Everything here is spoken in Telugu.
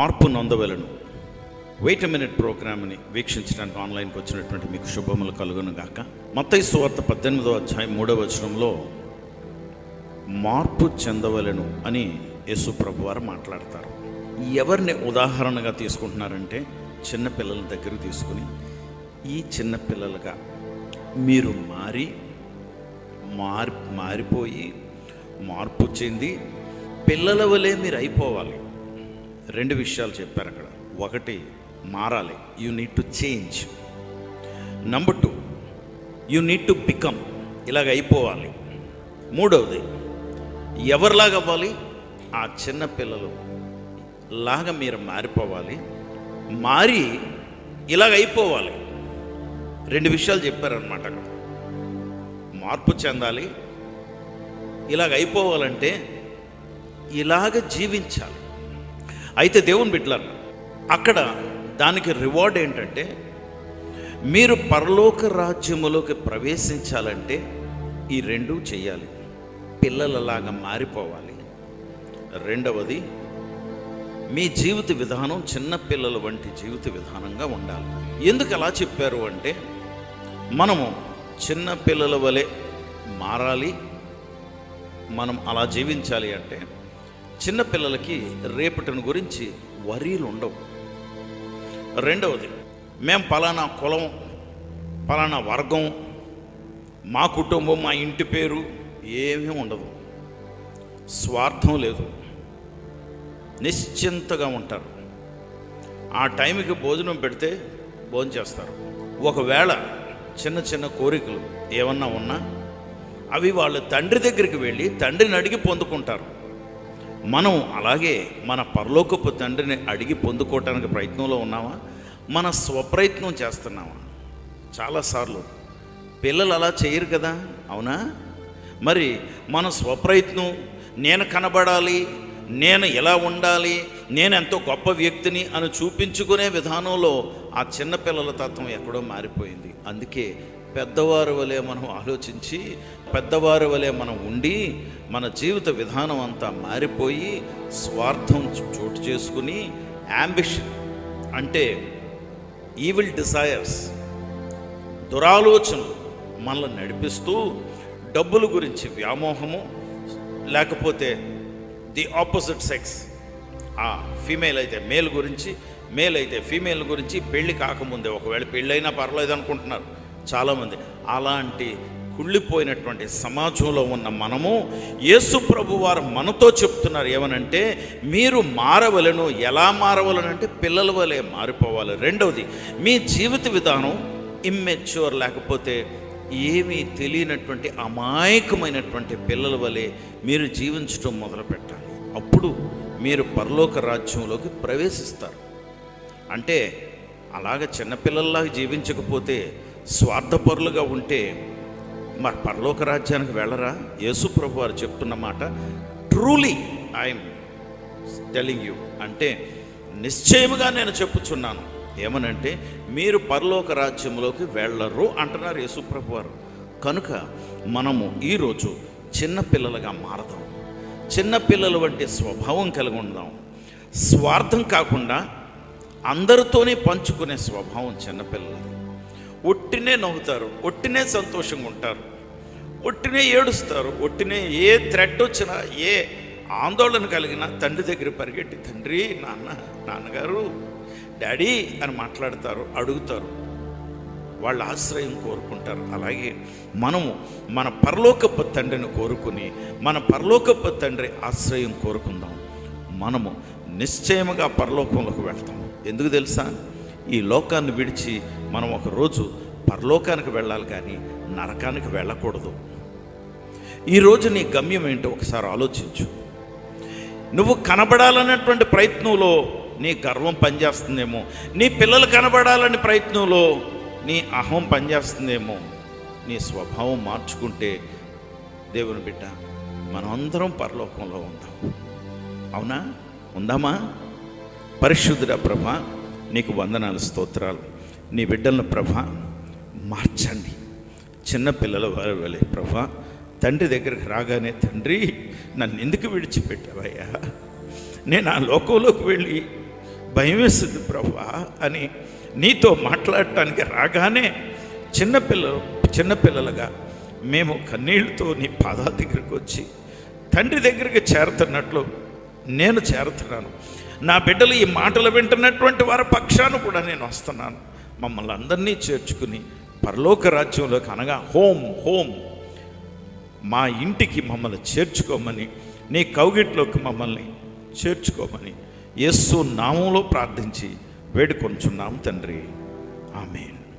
మార్పు నొందవలను. వెయిట్ మినిట్ ప్రోగ్రామ్ని వీక్షించడానికి ఆన్లైన్కి వచ్చినటువంటి మీకు శుభములు కలుగును గాక. మత్తయి సువార్త పద్దెనిమిదో అధ్యాయం మూడవ వచనంలో మార్పు చెందవలను అని యేసు ప్రభు వారు మాట్లాడతారు. ఎవరిని ఉదాహరణగా తీసుకుంటున్నారంటే చిన్నపిల్లల దగ్గర తీసుకుని ఈ చిన్నపిల్లలుగా మీరు మారి మారి మారిపోయి మార్పు చెంది పిల్లల వలె మీరు అయిపోవాలి. రెండు విషయాలు చెప్పారు అక్కడ. ఒకటి మారాలి. You need to change number two you need to become ఇలాగ అయిపోవాలి. మూడవది ఎవరిలాగా అవ్వాలి? ఆ చిన్న పిల్లలు లాగా మీరు మారిపోవాలి. మారి ఇలాగ అయిపోవాలి. రెండు విషయాలు చెప్పారనమాట అక్కడ. మార్పు చెందాలి. ఇలాగ అయిపోవాలంటే ఇలాగ జీవించాలి. అయితే దేవుని బిడ్డలారు అక్కడ దానికి రివార్డ్ ఏంటంటే మీరు పరలోక రాజ్యములోకి ప్రవేశించాలంటే ఈ రెండు చేయాలి. పిల్లలలాగా మారిపోవాలి. రెండవది మీ జీవిత విధానం చిన్న పిల్లల వంటి జీవిత విధానంగా ఉండాలి. ఎందుకు అలా చెప్పారు అంటే మనము చిన్న పిల్లల వలె మారాలి. మనం అలా జీవించాలి అంటే చిన్నపిల్లలకి రేపటిని గురించి వరీలు ఉండవు. రెండవది మేము పలానా కులం పలానా వర్గం మా కుటుంబం మా ఇంటి పేరు ఏమీ ఉండదు. స్వార్థం లేదు. నిశ్చింతగా ఉంటారు. ఆ టైంకి భోజనం పెడితే భోజనం చేస్తారు. ఒకవేళ చిన్న చిన్న కోరికలు ఏమన్నా ఉన్నా అవి వాళ్ళ తండ్రి దగ్గరికి వెళ్ళి తండ్రిని అడిగి పొందుకుంటారు. మనం అలాగే మన పరలోకపు తండ్రిని అడిగి పొందుకోవటానికి ప్రయత్నంలో ఉన్నామా? మన స్వప్రయత్నం చేస్తున్నామా? చాలాసార్లు పిల్లలు అలా చేయరు కదా? అవునా? మరి మన స్వప్రయత్నం నేను కనబడాలి నేను ఎలా ఉండాలి నేను ఎంతో గొప్ప వ్యక్తిని అని చూపించుకునే విధానంలో ఆ చిన్న పిల్లల తత్వం ఎక్కడో మారిపోయింది. అందుకే పెద్దవారి వలె మనం ఆలోచించి పెద్దవారి వలె మనం ఉండి మన జీవిత విధానం అంతా మారిపోయి స్వార్థం చోటు చేసుకుని యాంబిషన్ అంటే ఈవిల్ డిజైర్స్ దురాలోచనలు మనల్ని నడిపిస్తూ డబ్బుల గురించి వ్యామోహము లేకపోతే ది ఆపోజిట్ సెక్స్ ఆ ఫీమేల్ అయితే మేల్ గురించి మేల్ అయితే ఫీమేల్ గురించి పెళ్ళి కాకముందే ఒకవేళ పెళ్ళైనా పర్లేదు అనుకుంటున్నారు చాలామంది. అలాంటి కుళ్ళిపోయినటువంటి సమాజంలో ఉన్న మనము యేసు ప్రభు వారు మనతో చెప్తున్నారు ఏమనంటే మీరు మారవలను. ఎలా మారవలనంటే పిల్లల వలె మారిపోవాలి. రెండవది మీ జీవిత విధానం ఇమ్మెచ్యూర్ లేకపోతే ఏమీ తెలియనటువంటి అమాయకమైనటువంటి పిల్లల వలె మీరు జీవించడం మొదలు పెట్టాలి అప్పుడు మీరు పరలోక రాజ్యంలోకి ప్రవేశిస్తారు. అంటే అలాగ చిన్నపిల్లల్లాగా జీవించకపోతే స్వార్థపరులుగా ఉంటే మరి పరలోక రాజ్యానికి వెళ్ళరా? యేసు ప్రభు వారు చెప్తున్న మాట ట్రూలీ ఐఎమ్ టెలింగ్ యూ. అంటే నిశ్చయముగా నేను చెప్పుచున్నాను. ఏమనంటే మీరు పరలోక రాజ్యంలోకి వెళ్ళరు అంటున్నారు యేసుప్రభు వారు. కనుక మనము ఈరోజు చిన్నపిల్లలుగా మారదాం. చిన్నపిల్లల వంటి స్వభావం కలిగి ఉందాం. స్వార్థం కాకుండా అందరితోనే పంచుకునే స్వభావం చిన్నపిల్లలది ఒట్టినే నవ్వుతారు ఒట్టినే సంతోషంగా ఉంటారు ఒట్టినే ఏడుస్తారు ఒట్టినే ఏ థ్రెట్ వచ్చినా ఏ ఆందోళన కలిగినా తండ్రి దగ్గర పరిగెట్టి తండ్రి నాన్న నాన్నగారు డాడీ అని మాట్లాడతారు అడుగుతారు. వాళ్ళ ఆశ్రయం కోరుకుంటారు. అలాగే మనము మన పరలోకపు తండ్రిని కోరుకుని మన పరలోకపు తండ్రి ఆశ్రయం కోరుకుందాం. మనము నిశ్చయముగా పరలోకంలోకి వెళ్తాం. ఎందుకు తెలుసా? ఈ లోకాన్ని విడిచి మనం ఒక రోజు పరలోకానికి వెళ్ళాలి కానీ నరకానికి వెళ్ళకూడదు. ఈరోజు నీ గమ్యం ఏంటో ఒకసారి ఆలోచించు. నువ్వు కనబడాలన్నటువంటి ప్రయత్నంలో నీ గర్వం పనిచేస్తుందేమో. నీ పిల్లలు కనబడాలనే ప్రయత్నంలో నీ అహం పనిచేస్తుందేమో. నీ స్వభావం మార్చుకుంటే దేవుని బిడ్డ మనమందరం పరలోకంలో ఉందాం. అవునా? ఉందామా? పరిశుద్ధుడ ప్రభ నీకు వందనాలు స్తోత్రాలు. నీ బిడ్డలను ప్రభ మార్చండి. చిన్నపిల్లల వారి వెళ్ళే ప్రభ తండ్రి దగ్గరికి రాగానే తండ్రి నన్ను ఎందుకు విడిచిపెట్టావయ్యా? నేను ఆ లోకంలోకి వెళ్ళి భయం వేస్తుంది ప్రభా అని నీతో మాట్లాడటానికి రాగానే చిన్నపిల్లలు చిన్నపిల్లలుగా మేము కన్నీళ్ళతో నీ పాదాల దగ్గరికి వచ్చి తండ్రి దగ్గరికి చేరుతున్నట్లు నేను చేరుతున్నాను. నా బిడ్డలు ఈ మాటలు వింటున్నటువంటి వారి పక్షాన కూడా నేను వస్తున్నాను. మమ్మల్ని అందరినీ చేర్చుకుని పరలోక రాజ్యంలోకి అనగా హోమ్ హోమ్. మా ఇంటికి మమ్మల్ని చేర్చుకోమని నీ కౌగిట్లోకి మమ్మల్ని చేర్చుకోమని యస్సు నామంలో ప్రార్థించి వేడుకొంచున్నాం తండ్రి. ఆమెన్.